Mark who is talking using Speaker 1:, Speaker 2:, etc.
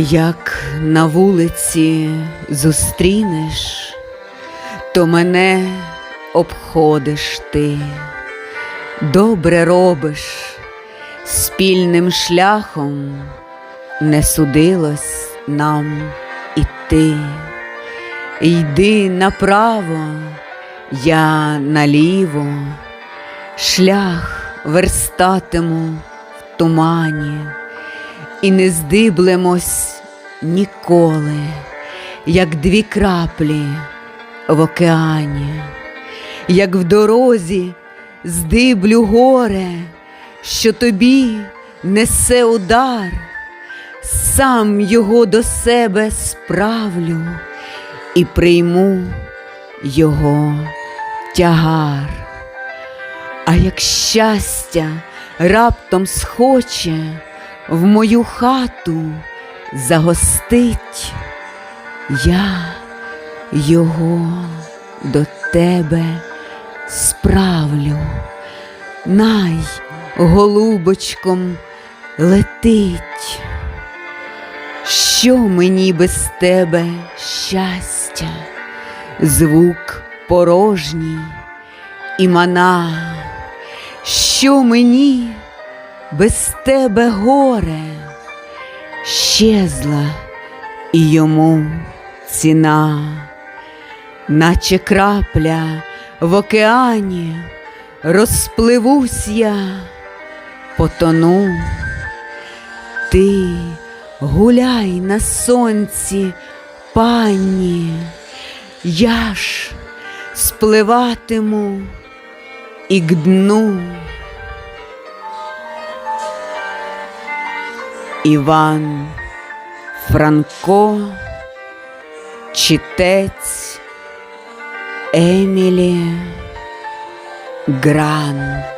Speaker 1: Як на вулиці зустрінеш, то мене обходиш ти, добре робиш, спільним шляхом не судилось нам іти. Йди направо, я наліво, шлях верстатиму в тумані і не здиблемось ніколи, як дві краплі в океані, як в дорозі здиблю горе, що тобі несе удар, сам його до себе справлю і прийму його тягар. А як щастя раптом схоче в мою хату загостить, я його до тебе справлю, най голубочком летить. Що мені без тебе щастя, звук порожній і мана, що мені без тебе горе, щезла і йому ціна, наче крапля в океані, розпливусь я, потону, ти гуляй на сонці, пані, я ж спливатиму і к дну. Іван Франко, читець Емілі Грант.